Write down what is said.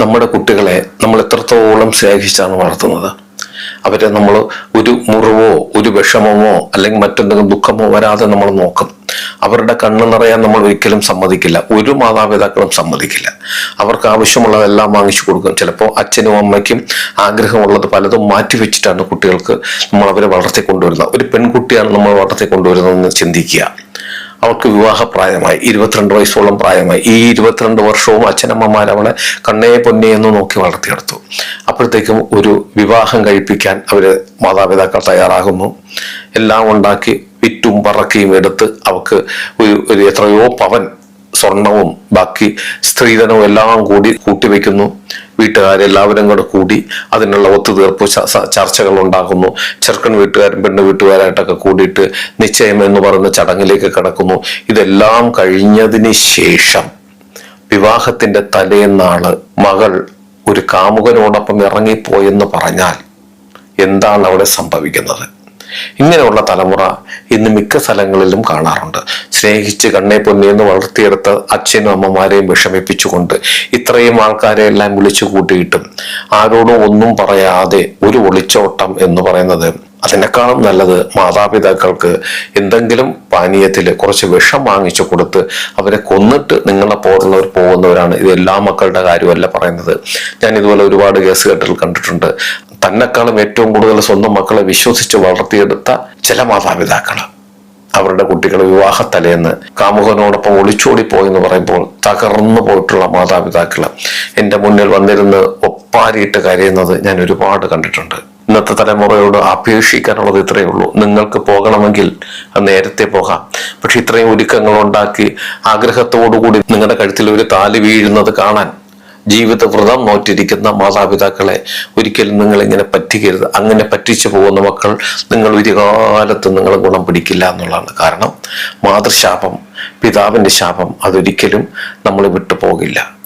നമ്മുടെ കുട്ടികളെ നമ്മൾ എത്രത്തോളം സ്നേഹിച്ചാണ് വളർത്തുന്നത്? അവരെ നമ്മൾ ഒരു മുറിവോ ഒരു വിഷമമോ അല്ലെങ്കിൽ മറ്റെന്തെങ്കിലും ദുഃഖമോ വരാതെ നമ്മൾ നോക്കും. അവരുടെ കണ്ണ് നിറയാൻ നമ്മൾ ഒരിക്കലും സമ്മതിക്കില്ല. ഒരു മാതാപിതാക്കളും സമ്മതിക്കില്ല. അവർക്ക് ആവശ്യമുള്ളതെല്ലാം വാങ്ങിച്ചു കൊടുക്കും. ചിലപ്പോൾ അച്ഛനും അമ്മയ്ക്കും ആഗ്രഹമുള്ളത് പലതും മാറ്റി വെച്ചിട്ടാണ് കുട്ടികൾക്ക് നമ്മൾ അവരെ വളർത്തിക്കൊണ്ടുവരുന്നത്. ഒരു പെൺകുട്ടിയാണ് നമ്മൾ വളർത്തിക്കൊണ്ടുവരുന്നതെന്ന് ചിന്തിക്കുക. അവൾക്ക് വിവാഹപ്രായമായി ഇരുപത്തിരണ്ട് വയസ്സോളം പ്രായമായി. ഈ ഇരുപത്തിരണ്ട് വർഷവും അച്ഛനമ്മമാർ അവളെ കണ്ണേ പൊന്നേ എന്ന് നോക്കി വളർത്തിയെടുത്തു. അപ്പോഴത്തേക്കും ഒരു വിവാഹം കഴിപ്പിക്കാൻ അവർ മാതാപിതാക്കൾ തയ്യാറാകുന്നു. എല്ലാം ഉണ്ടാക്കി വിറ്റും പറക്കിയും എടുത്ത് അവൾക്ക് ഒരു ഒരു എത്രയോ പവൻ സ്വർണവും ബാക്കി സ്ത്രീധനവും എല്ലാം കൂടി കൂട്ടിവെക്കുന്നു. വീട്ടുകാരെല്ലാവരും കൂടെ കൂടി അതിനുള്ള ഒത്തുതീർപ്പ് ചർച്ചകൾ ഉണ്ടാകുന്നു ചെറുക്കൻ വീട്ടുകാരും പെണ്ണ് വീട്ടുകാരായിട്ടൊക്കെ കൂടിയിട്ട് നിശ്ചയം എന്ന് പറയുന്ന ചടങ്ങിലേക്ക് കടക്കുന്നു. ഇതെല്ലാം കഴിഞ്ഞതിന് ശേഷം വിവാഹത്തിന്റെ തലേന്നാൾ മകൾ ഒരു കാമുകനോടൊപ്പം ഇറങ്ങിപ്പോയെന്ന് പറഞ്ഞാൽ എന്താണ് അവിടെ സംഭവിക്കുന്നത്? ഇങ്ങനെയുള്ള തലമുറ ഇന്ന് മിക്ക സ്ഥലങ്ങളിലും കാണാറുണ്ട്. സ്നേഹിച്ച് കണ്ണെ പൊന്നിയെന്ന് വളർത്തിയെടുത്ത അച്ഛനും അമ്മമാരെയും വിഷമിപ്പിച്ചുകൊണ്ട് ഇത്രയും ആൾക്കാരെ എല്ലാം വിളിച്ചു കൂട്ടിയിട്ടും ആരോടും ഒന്നും പറയാതെ ഒരു ഒളിച്ചോട്ടം എന്ന് പറയുന്നത് അതിനേക്കാളും നല്ലത് മാതാപിതാക്കൾക്ക് എന്തെങ്കിലും പാനീയത്തിൽ കുറച്ച് വിഷം വാങ്ങിച്ചു കൊടുത്ത് അവരെ കൊന്നിട്ട് നിങ്ങളെ പോലുള്ളവർ പോകുന്നവരാണ്. ഇത് എല്ലാ മക്കളുടെ കാര്യമല്ല പറയുന്നത്. ഞാൻ ഇതുപോലെ ഒരുപാട് കേസ് കെട്ടുകൾ കണ്ടിട്ടുണ്ട്. തന്നെക്കാളും ഏറ്റവും കൂടുതൽ സ്വന്തം മക്കളെ വിശ്വസിച്ച് വളർത്തിയെടുത്ത ചില മാതാപിതാക്കൾ അവരുടെ കുട്ടികൾ വിവാഹത്തലേന്ന് കാമുകനോടൊപ്പം ഒളിച്ചോടി പോയെന്ന് പറയുമ്പോൾ തകർന്നു പോയിട്ടുള്ള മാതാപിതാക്കൾ എന്റെ മുന്നിൽ വന്നിരുന്ന് ഒപ്പാരിയിട്ട് കരയുന്നത് ഞാൻ ഒരുപാട് കണ്ടിട്ടുണ്ട്. ഇന്നത്തെ തലമുറയോട് അപേക്ഷിക്കാനുള്ളത് ഇത്രയേ ഉള്ളൂ. നിങ്ങൾക്ക് പോകണമെങ്കിൽ നേരത്തെ പോകാം. പക്ഷെ ഇത്രയും ഒരുക്കങ്ങൾ ഉണ്ടാക്കി ആഗ്രഹത്തോടുകൂടി നിങ്ങളുടെ കഴുത്തിൽ ഒരു താലി വീഴുന്നത് കാണാൻ ജീവിത വ്രതം നോറ്റിരിക്കുന്ന മാതാപിതാക്കളെ ഒരിക്കലും നിങ്ങൾ ഇങ്ങനെ പറ്റിക്കരുത്. അങ്ങനെ പറ്റിച്ചു പോകുന്ന മക്കൾ നിങ്ങൾ ഒരു കാലത്ത് നിങ്ങൾ ഗുണം പിടിക്കില്ല എന്നുള്ളതാണ് കാരണം. മാതൃശാപം പിതാവിന്റെ ശാപം അതൊരിക്കലും നമ്മൾ വിട്ടു പോകില്ല